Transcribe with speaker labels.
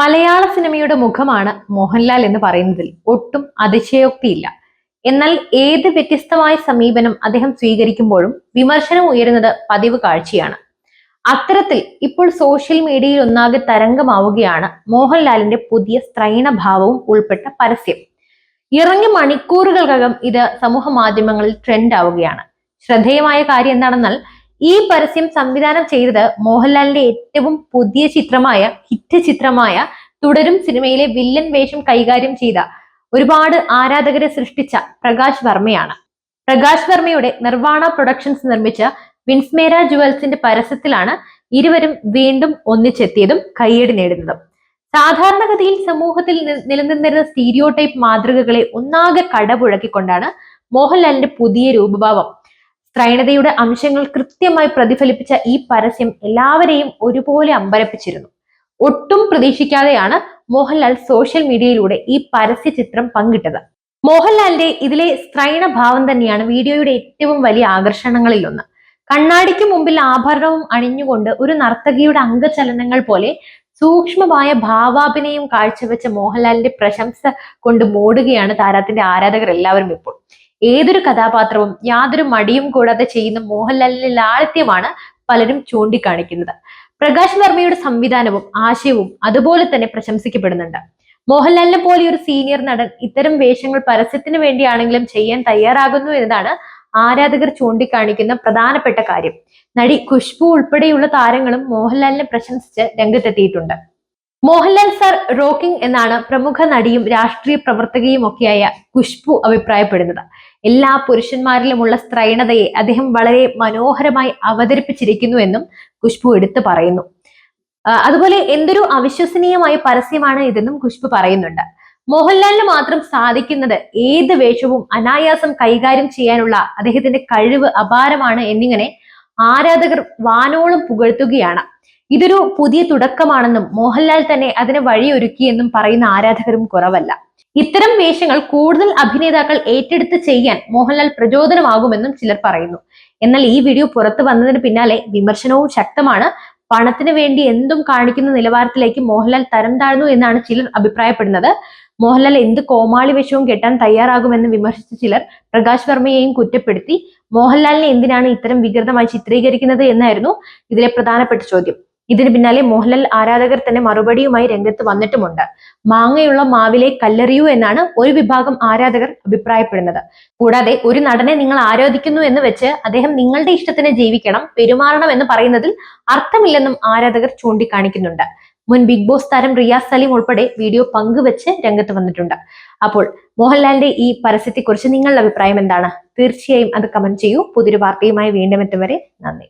Speaker 1: മലയാള സിനിമയുടെ മുഖമാണ് മോഹൻലാൽ എന്ന് പറയുന്നതിൽ ഒട്ടും അതിശയോക്തിയില്ല. എന്നാൽ ഏത് വ്യത്യസ്തമായ സമീപനം അദ്ദേഹം സ്വീകരിക്കുമ്പോഴും വിമർശനം ഉയരുന്നത് പതിവ് കാഴ്ചയാണ്. അത്തരത്തിൽ ഇപ്പോൾ സോഷ്യൽ മീഡിയയിൽ ഒന്നാകെ തരംഗമാവുകയാണ് മോഹൻലാലിന്റെ പുതിയ സ്ത്രൈണഭാവവും ഉൾപ്പെട്ട പരസ്യം. ഇറങ്ങിയ മണിക്കൂറുകൾക്കകം ഇത് സമൂഹ മാധ്യമങ്ങളിൽ ട്രെൻഡ് ആവുകയാണ്. ശ്രദ്ധേയമായ കാര്യം എന്താണെന്നാൽ ഈ പരസ്യം സംവിധാനം ചെയ്തത് മോഹൻലാലിന്റെ ഏറ്റവും പുതിയ ചിത്രമായ ഹിറ്റ് ചിത്രമായ തുടരും സിനിമയിലെ വില്ലൻ വേഷം കൈകാര്യം ചെയ്ത ഒരുപാട് ആരാധകരെ സൃഷ്ടിച്ച പ്രകാശ് വർമ്മയാണ്. പ്രകാശ് വർമ്മയുടെ നിർവാണ പ്രൊഡക്ഷൻസ് നിർമ്മിച്ച വിൻസ്മേര ജുവൽസിന്റെ പരസ്യത്തിലാണ് ഇരുവരും വീണ്ടും ഒന്നിച്ചെത്തിയതും കയ്യടി നേടുന്നതും. സാധാരണഗതിയിൽ സമൂഹത്തിൽ നിലനിന്നിരുന്ന സ്റ്റീരിയോ ടൈപ്പ് മാതൃകകളെ ഒന്നാകെ കടപുഴക്കിക്കൊണ്ടാണ് മോഹൻലാലിന്റെ പുതിയ രൂപഭാവം സ്ത്രൈണതയുടെ അംശങ്ങൾ കൃത്യമായി പ്രതിഫലിപ്പിച്ച ഈ പരസ്യം എല്ലാവരെയും ഒരുപോലെ അമ്പരപ്പിച്ചിരുന്നു. ഒട്ടും പ്രതീക്ഷിക്കാതെയാണ് മോഹൻലാൽ സോഷ്യൽ മീഡിയയിലൂടെ ഈ പരസ്യ ചിത്രം പങ്കിട്ടത്. മോഹൻലാലിന്റെ ഇതിലെ സ്ത്രൈണ ഭാവം തന്നെയാണ് വീഡിയോയുടെ ഏറ്റവും വലിയ ആകർഷണങ്ങളിൽ ഒന്ന് കണ്ണാടിക്ക് മുമ്പിൽ ആഭരണവും അണിഞ്ഞുകൊണ്ട് ഒരു നർത്തകിയുടെ അംഗചലനങ്ങൾ പോലെ സൂക്ഷ്മമായ ഭാവാഭിനയം കാഴ്ചവെച്ച മോഹൻലാലിന്റെ പ്രശംസ കൊണ്ട് മൂടുകയാണ് താരത്തിന്റെ ആരാധകർ എല്ലാവരും ഇപ്പോൾ. ഏതൊരു കഥാപാത്രവും യാതൊരു മടിയും കൂടാതെ ചെയ്യുന്ന മോഹൻലാലിന്റെ ലാളിത്യമാണ് പലരും ചൂണ്ടിക്കാണിക്കുന്നത്. പ്രകാശ് വർമ്മയുടെ സംവിധാനവും ആശയവും അതുപോലെ തന്നെ പ്രശംസിക്കപ്പെടുന്നുണ്ട്. മോഹൻലാലിനെ പോലെ ഒരു സീനിയർ നടൻ ഇത്തരം വേഷങ്ങൾ പരസ്യത്തിന് വേണ്ടിയാണെങ്കിലും ചെയ്യാൻ തയ്യാറാകുന്നു എന്നതാണ് ആരാധകർ ചൂണ്ടിക്കാണിക്കുന്ന പ്രധാനപ്പെട്ട കാര്യം. നടി ഖുഷ്ബു ഉൾപ്പെടെയുള്ള താരങ്ങളും മോഹൻലാലിനെ പ്രശംസിച്ച് രംഗത്തെത്തിയിട്ടുണ്ട്. മോഹൻലാൽ സാർ റോക്കിംഗ് എന്നാണ് പ്രമുഖ നടിയും രാഷ്ട്രീയ പ്രവർത്തകയും ഒക്കെയായ ഖുഷ്ബു അഭിപ്രായപ്പെടുന്നത്. എല്ലാ പുരുഷന്മാരിലുമുള്ള സ്ത്രൈണതയെ അദ്ദേഹം വളരെ മനോഹരമായി അവതരിപ്പിച്ചിരിക്കുന്നു എന്നും ഖുഷ്ബു എടുത്തു പറയുന്നു. അതുപോലെ എന്തൊരു അവിശ്വസനീയമായ പരസ്യമാണ് ഇതെന്നും ഖുഷ്ബു പറയുന്നുണ്ട്. മോഹൻലാലിന് മാത്രം സാധിക്കുന്നത് ഏത് വേഷവും അനായാസം കൈകാര്യം ചെയ്യാനുള്ള അദ്ദേഹത്തിന്റെ കഴിവ് അപാരമാണ് എന്നിങ്ങനെ ആരാധകർ വാനോളം പുകഴ്ത്തുകയാണ്. ഇതൊരു പുതിയ തുടക്കമാണെന്നും മോഹൻലാൽ തന്നെ അതിന് വഴിയൊരുക്കിയെന്നും പറയുന്ന ആരാധകരും കുറവല്ല. ഇത്തരം വേഷങ്ങൾ കൂടുതൽ അഭിനേതാക്കൾ ഏറ്റെടുത്ത് ചെയ്യാൻ മോഹൻലാൽ പ്രചോദനമാകുമെന്നും ചിലർ പറയുന്നു. എന്നാൽ ഈ വീഡിയോ പുറത്തു വന്നതിന് പിന്നാലെ വിമർശനവും ശക്തമാണ്. പണത്തിന് വേണ്ടി എന്തും കാണിക്കുന്ന നിലവാരത്തിലേക്ക് മോഹൻലാൽ തരം താഴ്ന്നു എന്നാണ് ചിലർ അഭിപ്രായപ്പെടുന്നത്. മോഹൻലാൽ എന്ത് കോമാളി വേഷവും കെട്ടാൻ തയ്യാറാകുമെന്ന് വിമർശിച്ച ചിലർ പ്രകാശ് വർമ്മയെയും കുറ്റപ്പെടുത്തി. മോഹൻലാലിനെ എന്തിനാണ് ഇത്തരം വികൃതമായി ചിത്രീകരിക്കുന്നത് എന്നായിരുന്നു ഇതിലെ പ്രധാനപ്പെട്ട ചോദ്യം. ഇതിന് പിന്നാലെ മോഹൻലാൽ ആരാധകർ തന്നെ മറുപടിയുമായി രംഗത്ത് വന്നിട്ടുമുണ്ട്. മാങ്ങയുള്ള മാവിലെ കല്ലെറിയൂ എന്നാണ് ഒരു വിഭാഗം ആരാധകർ അഭിപ്രായപ്പെടുന്നത്. കൂടാതെ ഒരു നടനെ നിങ്ങൾ ആരാധിക്കുന്നു എന്ന് വെച്ച് അദ്ദേഹം നിങ്ങളുടെ ഇഷ്ടത്തിന് ജീവിക്കണം പെരുമാറണം എന്ന് പറയുന്നതിൽ അർത്ഥമില്ലെന്നും ആരാധകർ ചൂണ്ടിക്കാണിക്കുന്നുണ്ട്. മുൻ ബിഗ് ബോസ് താരം റിയാസ് സലീം ഉൾപ്പെടെ വീഡിയോ പങ്കുവെച്ച് രംഗത്ത് വന്നിട്ടുണ്ട്. അപ്പോൾ മോഹൻലാലിന്റെ ഈ പരസ്യത്തെക്കുറിച്ച് നിങ്ങളുടെ അഭിപ്രായം എന്താണ്? തീർച്ചയായും അത് കമന്റ് ചെയ്യൂ. പുതിയൊരു വാർത്തയുമായി വീണ്ടും എത്തും വരെ നന്ദി.